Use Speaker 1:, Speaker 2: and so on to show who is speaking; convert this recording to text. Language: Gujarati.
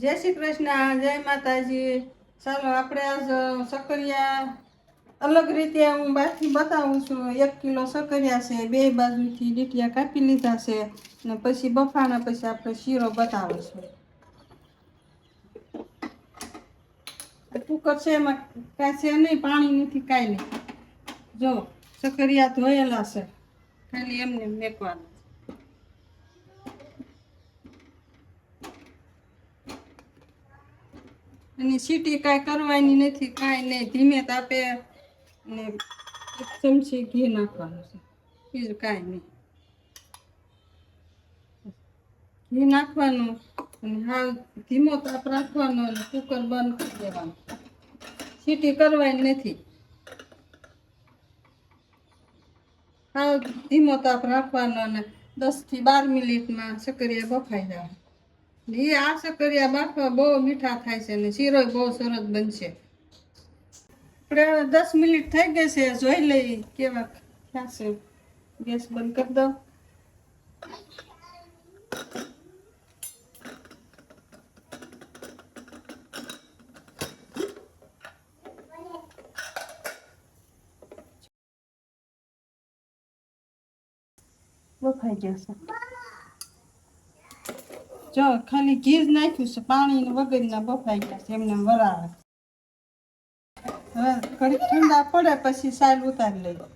Speaker 1: જય શ્રી કૃષ્ણ, જય માતાજી. ચાલો, આપણે આજ સકરિયા અલગ રીતે હું બહારથી બતાવું છું. એક કિલો સકરિયા છે, બે બાજુથી ડીટિયા કાપી લીધા છે ને પછી બફાણા પછી આપણે શીરો બતાવીશું. કુકર છે એમાં કાંઈ છે નહીં, પાણી નથી કાંઈ નહીં. જો, સકરિયા ધોયેલા છે. ખાલી એમને મેકવાના અને સીટી કાંઈ કરવાની નથી, કાંઈ નહીં. ધીમે તાપે ને એક ચમચી ઘી નાખવાનું છે. બીજું કાંઈ નહીં. ઘી નાખવાનું અને હાલ ધીમો તાપ રાખવાનો અને કુકર બંધ કરી દેવાનું. સીટી કરવાની નથી. હાવ ધીમો તાપ રાખવાનો અને દસથી બાર મિનિટમાં સક્રિય બફાઈ જાય એ આ સકરિયા બાફવા બહુ મીઠા થાય છે ને શીરો બહુ સરસ બનશે. આપણે દસ મિનિટ થઈ ગઈ છે, જોઈ લઈ કેવા થશે. ગેસ બંધ કરી દો બફાઈ જશે જો ખાલી ઘી જ નાખ્યું છે પાણી વગરના બફાઈ ગયા છે, એમને વરાવે હવે ઘડી ઠંડા પડે પછી સાલ ઉતારી લઈએ.